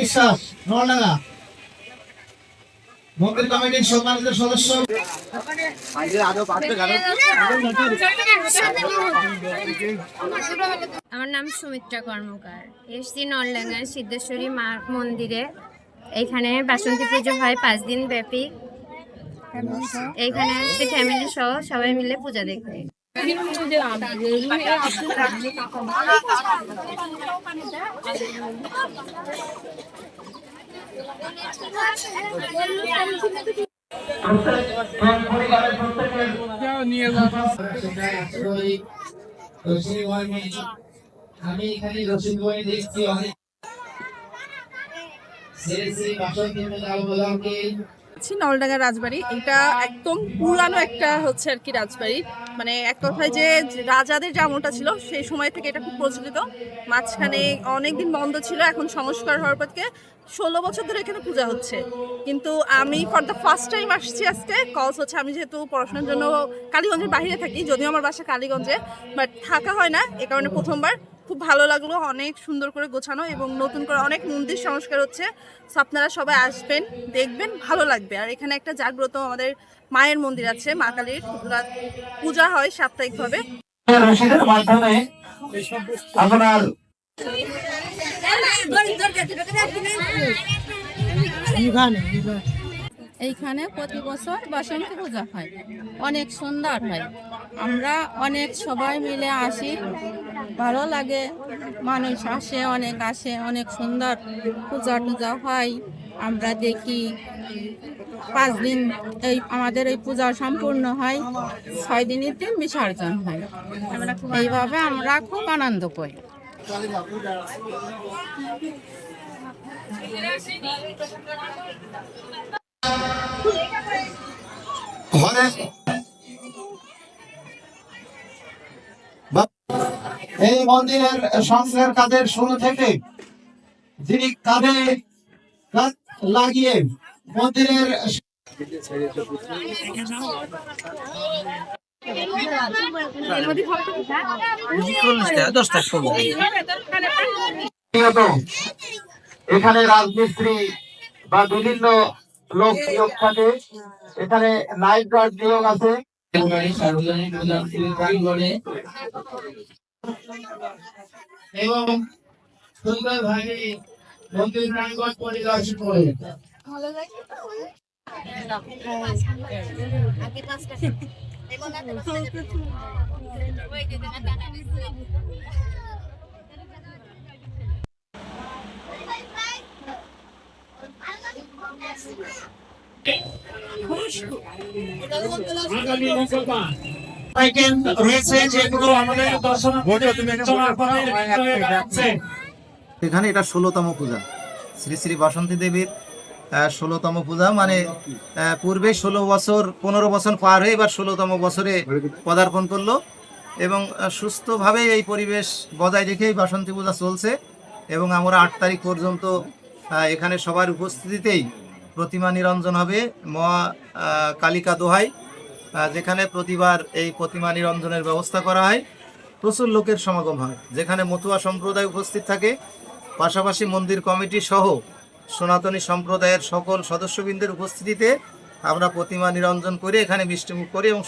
বিশ্বাস মন্দির কমিটির সম্মানিত সদস্য। আমার নাম সুমিত্রা কর্মকার। এসছি নলডাঙ্গার সিদ্ধেশ্বরী মা মন্দিরে। এইখানে বাসন্তী পুজো হয় পাঁচ দিন ব্যাপী। এইখানে ফ্যামিলি সহ সবাই মিলে পূজা দেখতে। আমি এখানে রসিদ বই দেখছি অনেক শ্রী শ্রী বাসন্তী আছি নলডাঙ্গা রাজবাড়ি। এটা একদম পুরানো একটা হচ্ছে আর কি রাজবাড়ি। মানে এক কথায় যে রাজাদের যে আমলটা ছিল, সেই সময় থেকে এটা খুব প্রচলিত। মাঝখানে অনেকদিন বন্ধ ছিল, এখন সংস্কার হওয়ার পর থেকে ষোলো বছর ধরে এখানে পূজা হচ্ছে। কিন্তু আমি ফর দ্য ফার্স্ট টাইম আসছি আজকে। কজ হচ্ছে, আমি যেহেতু পড়াশোনার জন্য কালীগঞ্জের বাইরে থাকি, যদিও আমার বাসা কালীগঞ্জে বাট থাকা হয় না, এ কারণে প্রথমবার। খুব ভালো লাগল অনেক সুন্দর করে গোছানো এবং নতুন করে অনেক মন্দির সংস্কার হচ্ছে। সো আপনারা সবাই আসবেন দেখবেন ভালো লাগবে। আর এখানে একটা জাগ্রত আমাদের মায়ের মন্দির আছে মা কালীর। পূজা হয় সাপ্তাহিকভাবে। আপনার এইখানে প্রতি বছর বসন্ত পূজা হয়। অনেক সুন্দর হয়। আমরা অনেক সবাই মিলে আসি। ভালো লাগে। মানুষ আসে, অনেক আসে, অনেক সুন্দর পূজা টুজা হয়। আমরা দেখি পাঁচ দিন এই আমাদের এই পূজা সম্পূর্ণ হয়, ছয় দিনের দিন বিসর্জন হয়। এইভাবে আমরা খুব আনন্দ করি। ঘরে। এই মন্দিরের সংস্কার কাজের শুরু থেকে যিনি কাঁধে লাগিয়ে মন্দিরের এখানে রাজমিস্ত্রি বা বিভিন্ন লোক নিয়োগ থাকে। এখানে নাইট গার্ড নিয়োগ আছে। এবং সুন্দরভাবে মন্দির প্রাঙ্গণ পরিদর্শন করে। আইটেম রয়েছে যেগুলো আমাদের দর্শন আছে এখানে এটা ষোলোতম পূজা। শ্রী শ্রী বাসন্তী দেবীর ষোলোতম পূজা মানে পূর্বে ষোলো বছর পনেরো বছর পার হয়ে এবার ষোলোতম বছরে পদার্পণ করল এবং সুস্থভাবে এই পরিবেশ বজায় রেখেই বাসন্তী পূজা চলছে এবং আমরা আট তারিখ পর্যন্ত এখানে সবার উপস্থিতিতেই প্রতিমা নিরঞ্জন হবে। মহা কালিকা দোহাই যেখানে প্রতিবার এই প্রতিমা নিরঞ্জনের ব্যবস্থা করা হয়। প্রচুর লোকের সমাগম হয়, যেখানে মতুয়া সম্প্রদায় উপস্থিত থাকে। পাশাপাশি মন্দির কমিটি সহ সনাতনী সম্প্রদায়ের সকল সদস্যবৃন্দের উপস্থিতিতে আমরা প্রতিমা নিরঞ্জন করে এখানে মিষ্টিমুখ করি এবং